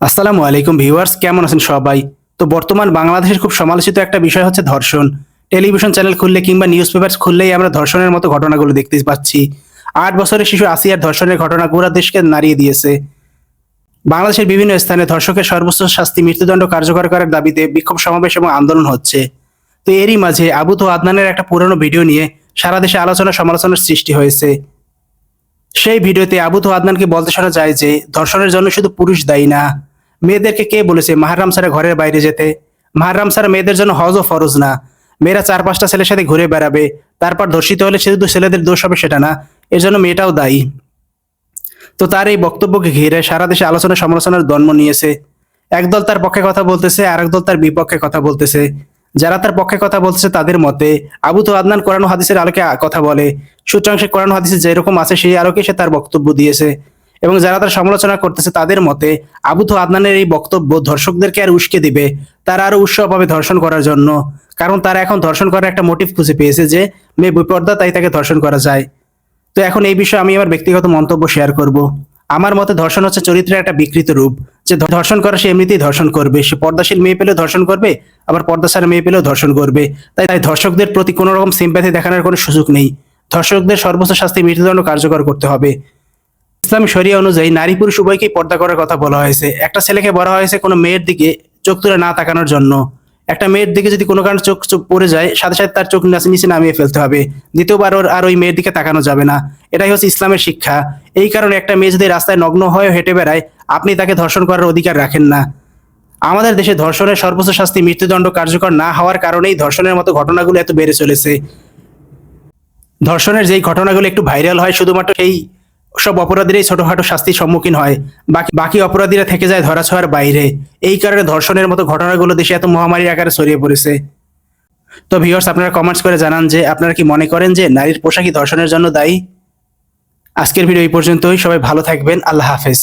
আসসালামু আলাইকুম ভিউয়ার্স, কেমন আছেন সবাই? তো বর্তমান বাংলাদেশের খুব সমালোচিত একটা বিষয় হচ্ছে ধর্ষণ। টেলিভিশন চ্যানেল খুললে কিংবা নিউজ পেপার খুললেই আমরা ধর্ষণের মতো ঘটনাগুলো দেখতে পাচ্ছি। আট বছরের শিশু আসিয়ার ধর্ষণের ঘটনা গোড়া দেশকে নাড়িয়ে দিয়েছে। বাংলাদেশের বিভিন্ন স্থানে ধর্ষকের সর্বোচ্চ শাস্তি, মৃত্যুদণ্ড কার্যকর করার দাবিতে বিক্ষোভ সমাবেশ এবং আন্দোলন হচ্ছে। তো এরই মাঝে আবু তো আদনানের একটা পুরনো ভিডিও নিয়ে সারা দেশে আলোচনা সমালোচনার সৃষ্টি হয়েছে। সেই ভিডিওতে আবু তো আদনানকে বলতে শোনা যায় যে, ধর্ষণের জন্য শুধু পুরুষ দায়ী না। মেয়েদেরকে কে বলেছে? মাহারাম সারা ঘরের বাইরে যেতে। মাহারাম সারা মেয়েদের জন্য হজও ফরজ না। মেয়েরা চার পাঁচটা ছেলের সাথে ঘুরে বেড়াবে। তারপর ধর্ষিত হলে শুধু ছেলেদের দোষ হবে সেটা না। এর জন্য মেয়েটাও দায়ী। তো তার এই বক্তব্যকে ঘিরে সারা দেশে আলোচনা সমালোচনার জন্ম নিয়েছে। একদল তার পক্ষে কথা বলতেছে আর একদল তার বিপক্ষে কথা বলতেছে। যারা তার পক্ষে কথা বলতেছে তাদের মতে, আবু তো আদনান কোরআন হাদিসের আলোকে কথা বলে। সুতরাং সে কোরআন হাদিসে যেরকম আছে সেই আলোকে সে তার বক্তব্য দিয়েছে। এবং যারা তার সমালোচনা করতেছে তাদের মতে আবু তো আদনানের এই বক্তব্য ধর্ষকদেরকে আর উস্কে দিবে, তারা আরও উৎসাহ পাবে ধর্ষণ করার জন্য। কারণ তারা এখন ধর্ষণ করার একটা মোটিভ খুঁজে পেয়েছে যে মেয়ে বিপর্দা, তাই তাকে ধর্ষণ করা যায়। তো এখন এই বিষয়ে আমি আমার ব্যক্তিগত মন্তব্য শেয়ার করব। আমার মতে ধর্ষণ হচ্ছে চরিত্রের একটা বিকৃত রূপ। যে ধর্ষণ করা সে এমনিতেই ধর্ষণ করবে। সে পর্দাশীল মেয়ে পেলেও ধর্ষণ করবে, আবার পর্দাশার মেয়ে পেলেও ধর্ষণ করবে। তাই তাই ধর্ষকদের প্রতি কোনো রকম সিম্প্যাথি দেখানোর কোনো সুযোগ নেই। ধর্ষকদের সর্বোচ্চ শাস্তি মৃত্যুদণ্ড কার্যকর করতে হবে। ইসলামী শরিয়া অনুযায়ী নারী পুরুষ উভয়কেই পর্দা করার কথা বলা হয়েছে। একটা ছেলেকে বলা হয়েছে কোনো মেয়ের দিকে চোখ তুলে না তাকানোর জন্য। একটা মেয়ের দিকে যদি কোনো কারণে চোখ পড়ে যায়, সাথে সাথে তার চোখ নিচে নামিয়ে ফেলতে হবে। দ্বিতীয়বার ওর আর ওই মেয়ের দিকে তাকানো যাবে না। এটাই হচ্ছে ইসলামের শিক্ষা। এই কারণে একটা মেয়ে যদি রাস্তায় নগ্ন হয়ে হেঁটে বেড়ায়, আপনি তাকে ধর্ষণ করার অধিকার রাখেন না। আমাদের দেশে ধর্ষণের সর্বোচ্চ শাস্তি মৃত্যুদণ্ড কার্যকর না হওয়ার কারণেই ধর্ষণের মতো ঘটনাগুলো এত বেড়ে চলেছে। ধর্ষণের যেই ঘটনাগুলো একটু ভাইরাল হয়, শুধুমাত্র সেই সব অপরাধীরাই ছোটখাটো শাস্তির সম্মুখীন হয়। বাকি বাকি অপরাধীরা থেকে যায় ধরাছোঁয়ার বাইরে। এই কারণে ধর্ষণের মতো ঘটনাগুলো দেশে এত মহামারীর আকারে ছড়িয়ে পড়েছে। তো ভিউয়ার্স আপনারা কমেন্টস করে জানান যে আপনারা কি মনে করেন যে নারীর পোশাকই ধর্ষণের জন্য দায়ী? আজকের ভিডিও এই পর্যন্তই। সবাই ভালো থাকবেন। আল্লাহ হাফেজ।